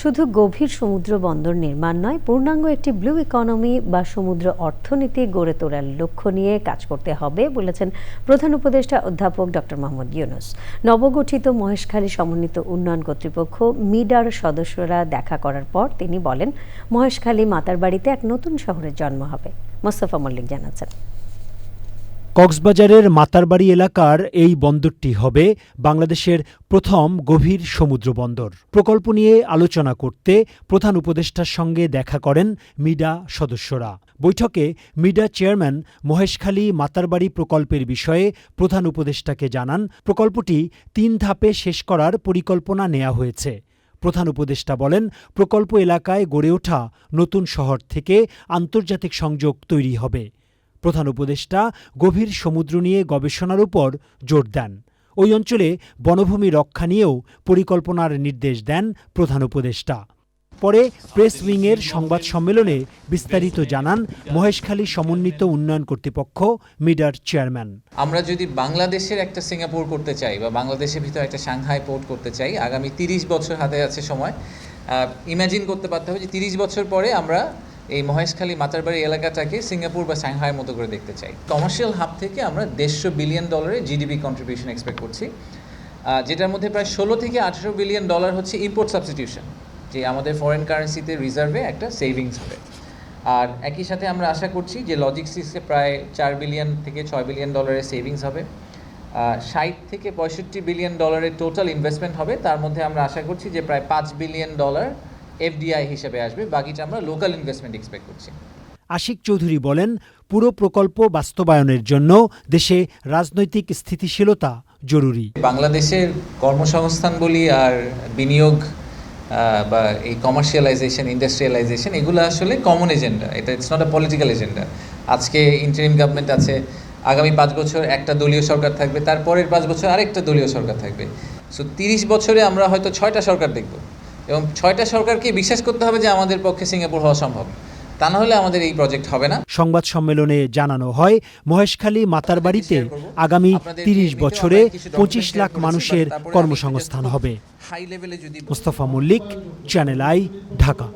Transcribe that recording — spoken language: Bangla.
শুধু গভীর সমুদ্র বন্দর নির্মাণ নয়, পূর্ণাঙ্গ একটি ব্লু ইকোনমি বা সমুদ্র অর্থনীতি গড়ে তোলার লক্ষ্য নিয়ে কাজ করতে হবে, বলেছেন প্রধান উপদেষ্টা অধ্যাপক ডক্টর মোহাম্মদ ইউনুস। নবগঠিত মহেশখালী সমন্বিত উন্নয়ন কর্তৃপক্ষ, মিডার সদস্যরা দেখা করার পর তিনি বলেন, মহেশখালী মাতার বাড়িতে এক নতুন শহরের জন্ম হবে। মোস্তফা মল্লিক জানাচ্ছেন। কক্সবাজারের মাতারবাড়ি এলাকার এই বন্দরটি হবে বাংলাদেশের প্রথম গভীর সমুদ্র বন্দর। প্রকল্প নিয়ে আলোচনা করতে প্রধান উপদেষ্টার সঙ্গে দেখা করেন মিডা সদস্যরা। বৈঠকে মিডা চেয়ারম্যান মহেশখালী মাতারবাড়ি প্রকল্পের বিষয়ে প্রধান উপদেষ্টাকে জানান, প্রকল্পটি তিন ধাপে শেষ করার পরিকল্পনা নেওয়া হয়েছে। প্রধান উপদেষ্টা বলেন, প্রকল্প এলাকায় গড়ে ওঠা নতুন শহর থেকে আন্তর্জাতিক সংযোগ তৈরি হবে। প্রধান উপদেষ্টা গভীর সমুদ্র নিয়ে গবেষণার উপর জোর দেন। ওই অঞ্চলে বনভূমি রক্ষা নিয়েও পরিকল্পনার নির্দেশ দেন প্রধান উপদেষ্টা। পরে প্রেস উইংয়ের সংবাদ সম্মেলনে বিস্তারিত জানান মহেশখালী সমন্বিত উন্নয়ন কর্তৃপক্ষ, মিডার চেয়ারম্যান। আমরা যদি বাংলাদেশের একটা সিঙ্গাপুর করতে চাই বা বাংলাদেশের ভিতরে একটা সাংহাই পোর্ট করতে চাই, আগামী তিরিশ বছর হাতে আছে সময় ইমাজিন করতে পারতে হবে যে তিরিশ বছর পরে আমরা এই মহেশখালী মাতারবাড়ি এলাকাটাকে সিঙ্গাপুর বা সাংহাইয়ের মতো করে দেখতে চাই। কমার্শিয়াল হাব থেকে আমরা দেড়শো বিলিয়ন ডলারের জিডিপি কন্ট্রিবিউশন এক্সপেক্ট করছি। যেটার মধ্যে প্রায় ষোলো থেকে আঠেরো বিলিয়ন ডলার হচ্ছে ইম্পোর্ট সাবস্টিটিউশন যে আমাদের ফরেন কারেন্সিতে রিজার্ভে একটা সেভিংস হবে। আর একই সাথে আমরা আশা করছি যে লজিস্টিক্সে প্রায় চার বিলিয়ন থেকে ছয় বিলিয়ন ডলারের সেভিংস হবে। ষাট থেকে পঁয়ষট্টি বিলিয়ন ডলারের টোটাল ইনভেস্টমেন্ট হবে। তার মধ্যে আমরা আশা করছি যে প্রায় পাঁচ বিলিয়ন ডলার এফডিআই হিসেবে আসবে বাকিটা আমরা লোকাল ইনভেস্টমেন্ট এক্সপেক্ট করছি। আশিক চৌধুরী বলেন পুরো প্রকল্প বাস্তবায়নের জন্য দেশে রাজনৈতিক স্থিতিশীলতা জরুরি। বাংলাদেশের কর্মসংস্থান বলি আর বিনিয়োগ বা এই কমার্শিয়ালাইজেশন ইন্ডাস্ট্রিয়ালাইজেশন এগুলো আসলে কমন এজেন্ডা এটা it's not a political agenda আজকে ইন্টারিম গভর্নমেন্ট আছে আগামী পাঁচ বছর একটা দলীয় সরকার থাকবে তারপরের পাঁচ বছর আরেকটা দলীয় সরকার থাকবে। সো তিরিশ বছরে আমরা হয়তো ছয়টা সরকার দেখব। এবং ছয়টা সরকারকে বিশ্বাস করতে হবে যে আমাদের পক্ষে সিঙ্গাপুর হওয়া সম্ভব। তা না হলে আমাদের এই প্রজেক্ট হবে না। সংবাদ সম্মেলনে জানানো হয় মহেশখালী মাতার বাড়িতে আগামী তিরিশ বছরে পঁচিশ লাখ মানুষের কর্মসংস্থান হবে। হাই লেভেলে যদি মোস্তফা মল্লিক চ্যানেল আই ঢাকা